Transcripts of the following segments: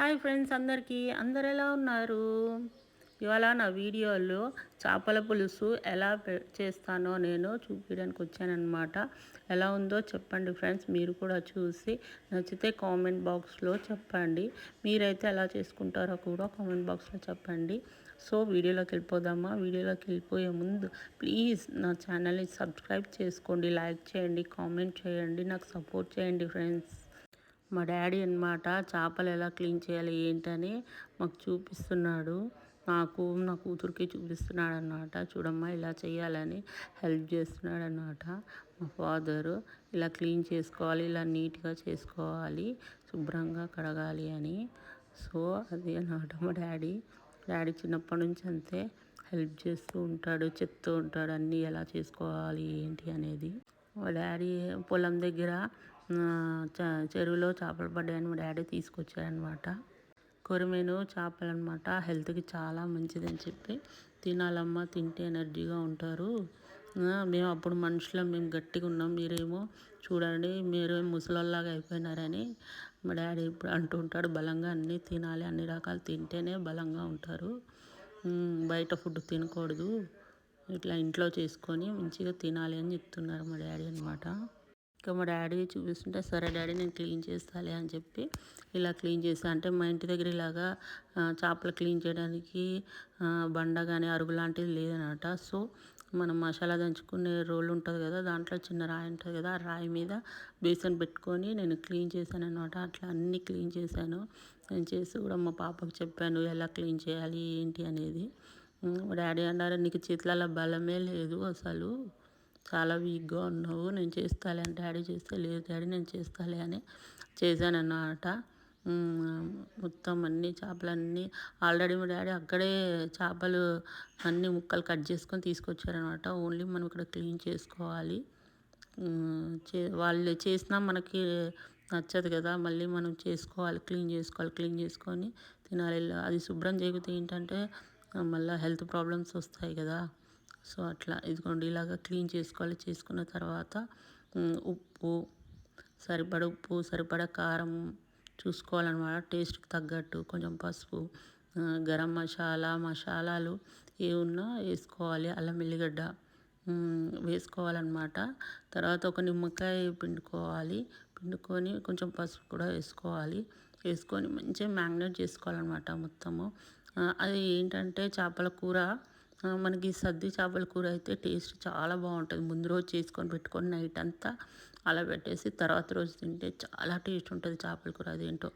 Hi friends అందరికీ. అందరు ఎలా ఉన్నారు? ఇవాళ నా వీడియోలో చేపల పులుసు ఎలా పె- చేస్తానో నేను చూపించడానికి వచ్చానమాట ఎలా ఉందో చెప్పండి ఫ్రెండ్స్ మీరు కూడా చూసి నచ్చితే కామెంట్ బాక్స్లో చెప్పండి. మీరైతే ఎలా చేసుకుంటారో కూడా కామెంట్ బాక్స్లో చెప్పండి. సో వీడియోలోకి వెళ్ళిపోదామా? వీడియోలోకి వెళ్ళిపోయే ముందు ప్లీజ్ నా ఛానల్ని సబ్స్క్రైబ్ చేసుకోండి లైక్ చేయండి కామెంట్ చేయండి నాకు సపోర్ట్ చేయండి ఫ్రెండ్స్. మా డాడీ అన్నమాట చేపలు ఎలా క్లీన్ చేయాలి ఏంటని మాకు చూపిస్తున్నాడు. నాకు నా కూతురికి చూపిస్తున్నాడు అనమాట చూడమ్మా ఇలా చేయాలని హెల్ప్ చేస్తున్నాడు అన్నమాట మా ఫాదరు. ఇలా క్లీన్ చేసుకోవాలి ఇలా నీట్గా చేసుకోవాలి శుభ్రంగా కడగాలి అని. సో అది అన్నమాట మా డాడీ. డాడీ చిన్నప్పటి నుంచి అంతే హెల్ప్ చేస్తూ ఉంటాడు చెప్తూ ఉంటాడు అన్నీ ఎలా చేసుకోవాలి ఏంటి అనేది. మా డాడీ పొలం దగ్గర చెరువులో చేపలు పడ్డాయని మా డాడీ తీసుకొచ్చారనమాట. కొరిమేను చేపలు అనమాట హెల్త్కి చాలా మంచిదని చెప్పి తినాలమ్మా తింటే ఎనర్జీగా ఉంటారు. మేము అప్పుడు మనుషులం మేము గట్టిగా ఉన్నాం. మీరేమో చూడండి మీరు ముసలల్లాగా అయిపోయినారని మా డాడీ ఇప్పుడు అంటూ ఉంటాడు బలంగా అన్నీ తినాలి అన్ని రకాలు తింటేనే బలంగా ఉంటారు. బయట ఫుడ్ తినకూడదు. ఇట్లా ఇంట్లో చేసుకొని మంచిగా తినాలి అని చెప్తున్నారు మా డాడీ అనమాట ఇంకా మా డాడీ చూపిస్తుంటే సరే డాడీ నేను క్లీన్ చేస్తాలే అని చెప్పి ఇలా క్లీన్ చేస్తా అంటే మా ఇంటి దగ్గర ఇలాగా చేపలు క్లీన్ చేయడానికి బండ కానీ అరుగు లాంటిది లేదనమాట. సో మనం మసాలా దంచుకునే రోల్ ఉంటుంది కదా దాంట్లో చిన్న రాయి ఉంటుంది కదా ఆ రాయి మీద బేసన్ పెట్టుకొని నేను క్లీన్ చేశాను అనమాట అట్లా అన్నీ క్లీన్ చేశాను. నేను చేసి కూడా మా పాపకు చెప్పాను ఎలా క్లీన్ చేయాలి ఏంటి? అనేది. మా డాడీ అన్నారు నీకు చేతులలో బలమే లేదు అసలు. చాలా వీక్గా ఉన్నావు నేను చేస్తాలే అని డాడీ చేస్తే లేదు డాడీ నేను చేస్తాలే అని చేశానన్నమాట. అన్నమాట మొత్తం అన్ని చేపలన్నీ ఆల్రెడీ మా డాడీ అక్కడే చేపలు అన్ని ముక్కలు కట్ చేసుకొని తీసుకొచ్చారనమాట ఓన్లీ మనం ఇక్కడ క్లీన్ చేసుకోవాలి. చే వాళ్ళు చేసినా మనకి నచ్చదు కదా మళ్ళీ మనం చేసుకోవాలి క్లీన్ చేసుకోవాలి క్లీన్ చేసుకొని తినాలి. అది శుభ్రం చేయకపోతే ఏంటంటే మళ్ళీ హెల్త్ ప్రాబ్లమ్స్ వస్తాయి కదా. సో అట్లా ఇదిగోండి ఇలాగ క్లీన్ చేసుకోవాలి. చేసుకున్న తర్వాత ఉప్పు సరిపడ ఉప్పు సరిపడ కారం చూసుకోవాలన్నమాట. టేస్ట్కి తగ్గట్టు కొంచెం పసుపు గరం మసాలా మసాలాలు ఏ ఉన్నా వేసుకోవాలి. అల్లం ఎల్లిగడ్డ వేసుకోవాలన్నమాట. తర్వాత ఒక నిమ్మకాయ పిండుకోవాలి. పిండుకొని కొంచెం పసుపు కూడా వేసుకోవాలి. వేసుకొని మంచిగా మ్యాగ్నేట్ చేసుకోవాలన్నమాట మొత్తము. అది ఏంటంటే చేపల కూర మనకి సద్ది చేపల కూర అయితే టేస్ట్ చాలా బాగుంటుంది. ముందు రోజు చేసుకొని పెట్టుకొని నైట్ అంతా అలా పెట్టేసి తర్వాత రోజు తింటే చాలా టేస్ట్ ఉంటుంది చేపల కూర అదేంటో.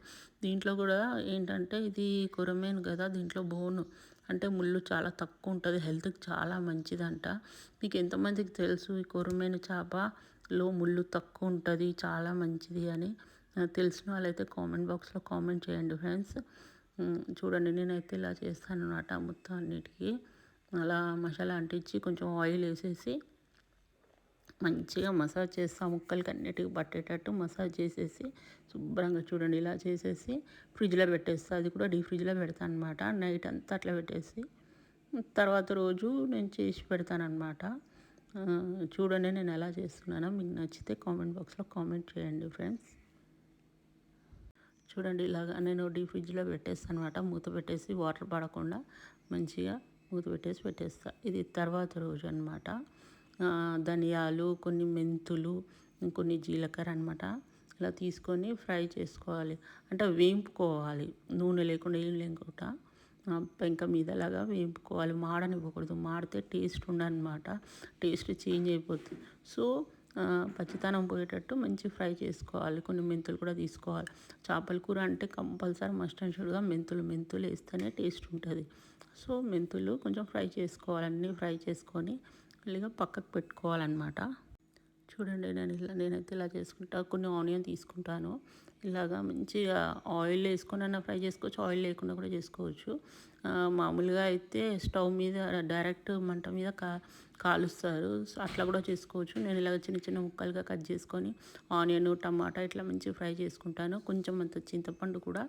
దీంట్లో కూడా ఏంటంటే ఇది కొరమేను కదా దీంట్లో బోను. అంటే ముళ్ళు చాలా తక్కువ ఉంటుంది హెల్త్కి చాలా మంచిదంట. మీకు ఎంతమందికి తెలుసు ఈ కొరమేను చేపలో ముళ్ళు తక్కువ ఉంటుంది చాలా మంచిది అని? తెలిసిన వాళ్ళైతే కామెంట్ బాక్స్లో కామెంట్ చేయండి ఫ్రెండ్స్. చూడండి నేనైతే ఇలా చేస్తాను అనమాట మొత్తం అన్నిటికీ. అలా మసాలా అంటించి కొంచెం ఆయిల్ వేసేసి మంచిగా మసాజ్ చేస్తా ముక్కలకి అన్నిటికి పట్టేటట్టు మసాజ్ చేసేసి శుభ్రంగా చూడండి ఇలా చేసేసి ఫ్రిడ్జ్లో పెట్టేస్తా. అది కూడా డీ ఫ్రిడ్జ్లో పెడతాను అనమాట నైట్ అంతా అట్లా పెట్టేసి తర్వాత రోజు నేను చేసి పెడతాను అనమాట చూడండి నేను ఎలా చేస్తున్నానో. మీకు నచ్చితే కామెంట్ బాక్స్లో కామెంట్ చేయండి ఫ్రెండ్స్ చూడండి ఇలాగా నేను డీ ఫ్రిడ్జ్లో పెట్టేస్తాను అనమాట మూత పెట్టేసి వాటర్ పడకుండా మంచిగా మూత పెట్టేసి పెట్టేస్తా. ఇది తర్వాత రోజు అనమాట ధనియాలు కొన్ని మెంతులు కొన్ని జీలకర్ర అనమాట ఇలా తీసుకొని ఫ్రై చేసుకోవాలి. అంటే వేయింపుకోవాలి నూనె లేకుండా ఏం లేకుండా పెంక మీద లాగా వేపుకోవాలి. మాడనివ్వకూడదు. మాడితే టేస్ట్ ఉండనమాట టేస్ట్ చేంజ్ అయిపోతుంది. సో పచ్చితనం పోయేటట్టు మంచి ఫ్రై చేసుకోవాలి. కొన్ని మెంతులు కూడా తీసుకోవాలి. చేపల కూర అంటే కంపల్సరీ మస్ట్ అండ్ షుడ్గా మెంతులు మెంతులు వేస్తేనే టేస్ట్ ఉంటుంది. సో మెంతులు కొంచెం ఫ్రై చేసుకోవాలి. అన్నీ ఫ్రై చేసుకొని మళ్ళీగా పక్కకు పెట్టుకోవాలన్నమాట. చూడండి నేను ఇలా నేనైతే ఇలా చేసుకుంటా. కొన్ని ఆనియన్ తీసుకుంటాను. ఇలాగా మంచిగా ఆయిల్ వేసుకొని అన్న ఫ్రై చేసుకోవచ్చు. ఆయిల్ లేకుండా కూడా చేసుకోవచ్చు. మామూలుగా అయితే స్టవ్ మీద డైరెక్ట్ మంట మీద కా కాలుస్తారు. అట్లా కూడా చేసుకోవచ్చు. నేను ఇలాగ చిన్న చిన్న ముక్కలుగా కట్ చేసుకొని ఆనియన్ టమాటా ఇట్లా మంచిగా ఫ్రై చేసుకుంటాను. కొంచెం అంత చింతపండు కూడా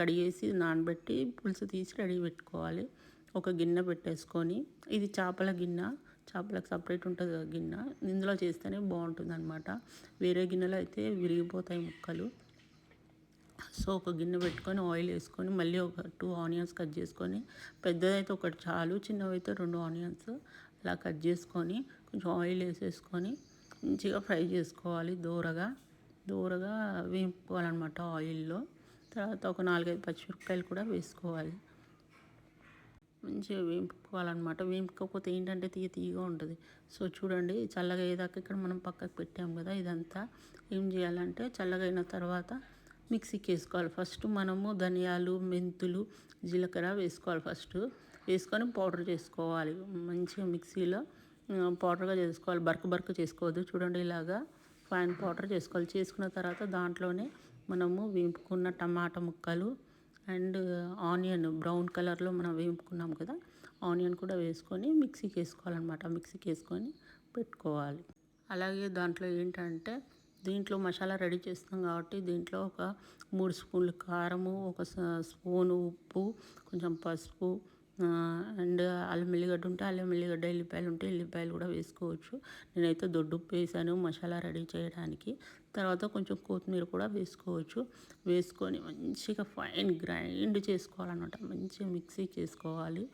కడిగేసి నానబెట్టి పులుసు తీసి రెడీ పెట్టుకోవాలి. ఒక గిన్నె పెట్టేసుకొని ఇది చేపల గిన్నె. చేపలకు సపరేట్ ఉంటుంది కదా గిన్నె. ఇందులో చేస్తేనే బాగుంటుంది అనమాట వేరే గిన్నెలో అయితే విరిగిపోతాయి ముక్కలు. సో ఒక గిన్నె పెట్టుకొని ఆయిల్ వేసుకొని మళ్ళీ ఒక టూ ఆనియన్స్ కట్ చేసుకొని పెద్దదైతే ఒకటి చాలు చిన్నవైతే రెండు ఆనియన్స్ అలా కట్ చేసుకొని కొంచెం ఆయిల్ వేసేసుకొని మంచిగా ఫ్రై చేసుకోవాలి దూరగా. దూరగా వేపుకోవాలన్నమాట ఆయిల్లో. తర్వాత ఒక నాలుగైదు పచ్చిమిరపకాయలు కూడా వేసుకోవాలి. మంచిగా వేపుకోవాలన్నమాట. వేపుకోకపోతే ఏంటంటే తీయ తీయగా ఉంటుంది. సో చూడండి చల్లగా అయ్యేదాకా ఇక్కడ మనం పక్కకు పెట్టాం కదా ఇదంతా. ఏం చేయాలంటే చల్లగా అయిన తర్వాత మిక్సీకి వేసుకోవాలి. ఫస్ట్ మనము ధనియాలు మెంతులు జీలకర్ర వేసుకోవాలి ఫస్ట్. వేసుకొని పౌడర్ చేసుకోవాలి. మంచిగా మిక్సీలో పౌడర్గా చేసుకోవాలి. బర్క్ బర్క్ చేసుకోవద్దు. చూడండి ఇలాగా ఫైన్ పౌడర్ చేసుకోవాలి. చేసుకున్న తర్వాత దాంట్లోనే మనము వేపుకున్న టమాటా ముక్కలు అండ్ ఆనియన్ బ్రౌన్ కలర్లో మనం వేపుకున్నాం కదా ఆనియన్ కూడా వేసుకొని మిక్సీకి వేసుకోవాలన్నమాట. మిక్సీకి వేసుకొని పెట్టుకోవాలి. అలాగే దాంట్లో ఏంటంటే దీంట్లో మసాలా రెడీ చేస్తాం కాబట్టి దీంట్లో ఒక మూడు స్పూన్లు కారము ఒక స్పూను ఉప్పు కొంచెం పసుపు అండ్ అల్లం ఎల్లిగడ్డ ఉంటే అల్లం ఎల్లిగడ్డ ఎల్లిపాయలు ఉంటే ఎల్లిపాయలు కూడా వేసుకోవచ్చు. నేనైతే దొడ్డుప్పు వేసాను మసాలా రెడీ చేయడానికి. తర్వాత కొంచెం కొత్తిమీర కూడా వేసుకోవచ్చు. వేసుకొని మంచిగా ఫైన్ గ్రైండ్ చేసుకోవాలన్నమాట. మంచిగా మిక్సీ చేసుకోవాలి.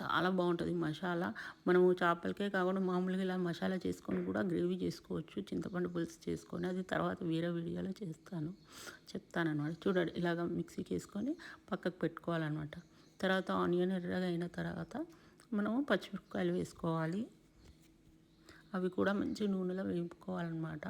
చాలా బాగుంటుంది మసాలా. మనము చేపలకే కాకుండా మామూలుగా ఇలా మసాలా చేసుకొని కూడా గ్రేవీ చేసుకోవచ్చు. చింతపండు పులుసు చేసుకొని అది తర్వాత వేరే వీడియోలో చేస్తాను. చెప్తానమాట చూడండి ఇలాగ మిక్సీకి వేసుకొని పక్కకు పెట్టుకోవాలన్నమాట. తర్వాత ఆనియన్ ఎర్రగా అయిన తర్వాత మనము పచ్చిమిరపకాయలు వేసుకోవాలి. అవి కూడా మంచి నూనెలో వేపుకోవాలన్నమాట.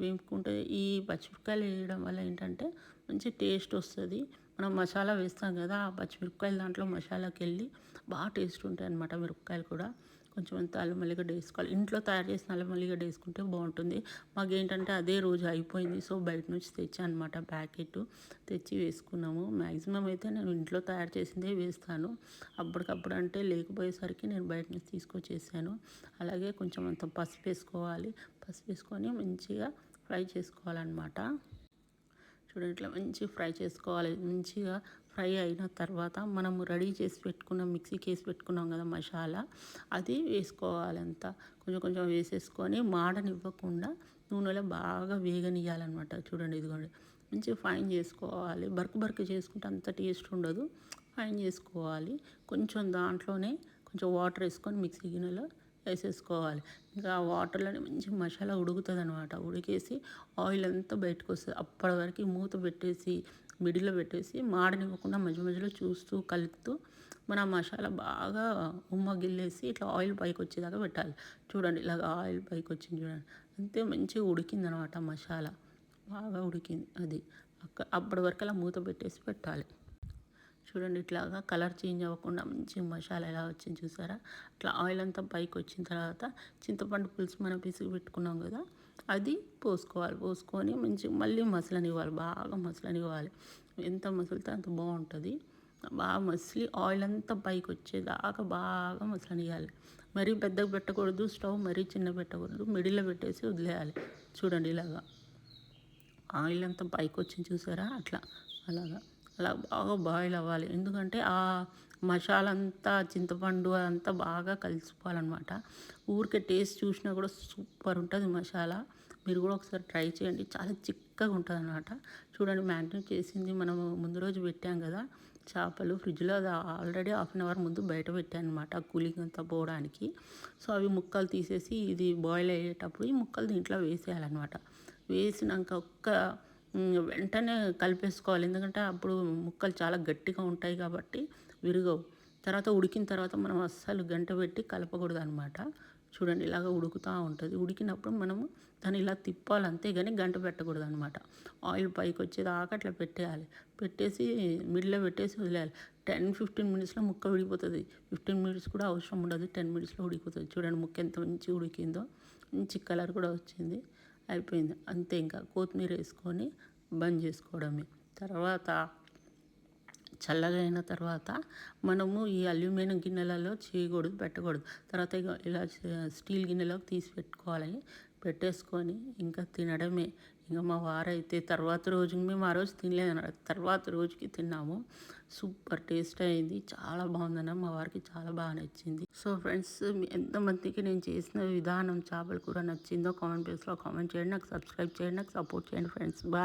వేపుకుంటే ఈ పచ్చిమిరపకాయలు వేయడం వల్ల ఏంటంటే మంచి టేస్ట్ వస్తుంది. మనం మసాలా వేస్తాం కదా ఆ పచ్చిమిరపకాయలు దాంట్లో మసాలాకి వెళ్ళి బాగా టేస్ట్ ఉంటాయి అన్నమాట మిరపకాయలు కూడా. కొంచెం అంత అల్లం మల్లిగడ్డ వేసుకోవాలి. ఇంట్లో తయారు చేసిన అల్లం మల్లిగడ్డ వేసుకుంటే బాగుంటుంది. మాకు ఏంటంటే అదే రోజు అయిపోయింది. సో బయట నుంచి తెచ్చా అనమాట ప్యాకెట్. తెచ్చి వేసుకున్నాము. మ్యాక్సిమం అయితే నేను ఇంట్లో తయారు చేసిందే వేస్తాను. అప్పటికప్పుడు అంటే లేకపోయేసరికి నేను బయట నుంచి తీసుకొచ్చేసాను. అలాగే కొంచెం అంత పసుపు వేసుకోవాలి. పసిపేసుకొని వేసుకొని మంచిగా ఫ్రై చేసుకోవాలన్నమాట. చూడండి ఇట్లా మంచిగా ఫ్రై చేసుకోవాలి. మంచిగా ఫ్రై అయిన తర్వాత మనము రెడీ చేసి పెట్టుకున్న మిక్సీకి వేసి పెట్టుకున్నాం కదా మసాలా అది వేసుకోవాలంతా కొంచెం కొంచెం వేసేసుకొని మాడనివ్వకుండా నూనెలో బాగా వేగనియాలన్నమాట చూడండి ఇదిగోండి. మంచిగా ఫైన్ చేసుకోవాలి. బర్క్ బర్క్ చేసుకుంటే అంత టేస్ట్ ఉండదు. ఫైన్ చేసుకోవాలి. కొంచెం దాంట్లోనే కొంచెం వాటర్ వేసుకొని మిక్సీ గిన్నెలో వేసేసుకోవాలి. ఇంకా ఆ వాటర్లోనే మంచి మసాలా ఉడుకుతుంది అనమాట ఉడికేసి ఆయిల్ అంతా బయటకు వస్తుంది. అప్పటి వరకు మూత పెట్టేసి మిడిలో పెట్టేసి మాడనివ్వకుండా మధ్య మధ్యలో చూస్తూ కలుపుతూ మన మసాలా బాగా ఉమ్మ గిల్లేసి ఇట్లా ఆయిల్ పైకి వచ్చేదాకా పెట్టాలి. చూడండి ఇలాగ ఆయిల్ పైకి వచ్చింది చూడండి. అంతే మంచిగా ఉడికింది అనమాట మసాలా. బాగా ఉడికింది అది. అక్క అప్పటి వరకు అలా మూత పెట్టేసి పెట్టాలి. చూడండి ఇట్లాగా కలర్ చేంజ్ అవ్వకుండా మంచి మసాలా ఎలా వచ్చింది చూసారా? అట్లా ఆయిల్ అంతా పైకి వచ్చిన తర్వాత చింతపండు పులుసు మనం పిసిగి పెట్టుకున్నాం కదా అది పోసుకోవాలి. పోసుకొని మంచి మళ్ళీ మసలనివ్వాలి బాగా మసలనివ్వాలి ఎంత మసలితే అంత బాగుంటుంది. బాగా మసిలి ఆయిల్ అంతా పైకి వచ్చేదాకా బాగా మసలనియాలి మరీ పెద్దగా పెట్టకూడదు స్టవ్ మరీ చిన్న పెట్టకూడదు మిడిల్లో పెట్టేసి వదిలేయాలి. చూడండి ఇలాగా. ఆయిల్ అంతా పైకి వచ్చింది చూసారా? అట్లా అలాగా. అలా బాగా బాయిల్ అవ్వాలి. ఎందుకంటే ఆ మసాలా అంతా చింతపండు అంతా బాగా కలిసిపోవాలన్నమాట. ఊరికే టేస్ట్ చూసినా కూడా సూపర్ ఉంటుంది మసాలా. మీరు కూడా ఒకసారి ట్రై చేయండి. చాలా చిక్కగా ఉంటుంది అనమాట చూడండి మ్యారినేట్ చేసింది మనం ముందు రోజు పెట్టాం కదా. చేపలు ఫ్రిడ్జ్లో అది ఆల్రెడీ హాఫ్ అన్ అవర్ ముందు బయట పెట్టాను అనమాట కూలింగ్ అంతా పోవడానికి. సో అవి ముక్కలు తీసేసి ఇది బాయిల్ అయ్యేటప్పుడు ఈ ముక్కలు దీంట్లో వేసేయాలన్నమాట. వేసినాక ఒక్క వెంటనే కలిపేసుకోవాలి. ఎందుకంటే అప్పుడు ముక్కలు చాలా గట్టిగా ఉంటాయి కాబట్టి విరగవు. తర్వాత ఉడికిన తర్వాత మనం అస్సలు గంట పెట్టి కలపకూడదు అనమాట చూడండి ఇలాగ ఉడుకుతూ ఉంటుంది. ఉడికినప్పుడు మనము దాన్ని ఇలా తిప్పాలి అంతే కానీ గంట పెట్టకూడదు అనమాట ఆయిల్ పైకి వచ్చేదాకా అట్లా పెట్టేయాలి. పెట్టేసి మిడిల్లో పెట్టేసి వదిలేయాలి. టెన్ ఫిఫ్టీన్ మినిట్స్లో ముక్క ఉడికిపోతుంది ఫిఫ్టీన్ మినిట్స్ కూడా అవసరం ఉండదు. టెన్ మినిట్స్లో ఉడికిపోతుంది. చూడండి ముక్క ఎంత మంచి ఉడికిందో. మంచి కలర్ కూడా వచ్చింది. అయిపోయింది. అంతే ఇంకా కొత్తిమీర వేసుకొని బంద్ చేసుకోవడమే. తర్వాత చల్లగా అయిన తర్వాత మనము ఈ అల్యూమినియం గిన్నెలలో చేయకూడదు పెట్టకూడదు. తర్వాత ఇలా స్టీల్ గిన్నెలోకి తీసి పెట్టుకోవాలి. పెట్టేసుకొని ఇంకా తినడమే. ఇంకా మా వారైతే తర్వాత రోజు మేము ఆ రోజు తినలేదు తర్వాత రోజుకి తిన్నాము. సూపర్ టేస్ట్ అయింది. చాలా బాగుందన్న. మా వారికి చాలా బాగా నచ్చింది. సో ఫ్రెండ్స్ ఎంతమందికి నేను చేసిన విధానం చేపలు కూడా నచ్చిందో కామెంట్ బాక్స్లో కామెంట్ చేయండి. నాకు సబ్స్క్రైబ్ చేయండి. నాకు సపోర్ట్ చేయండి ఫ్రెండ్స్. బాయ్.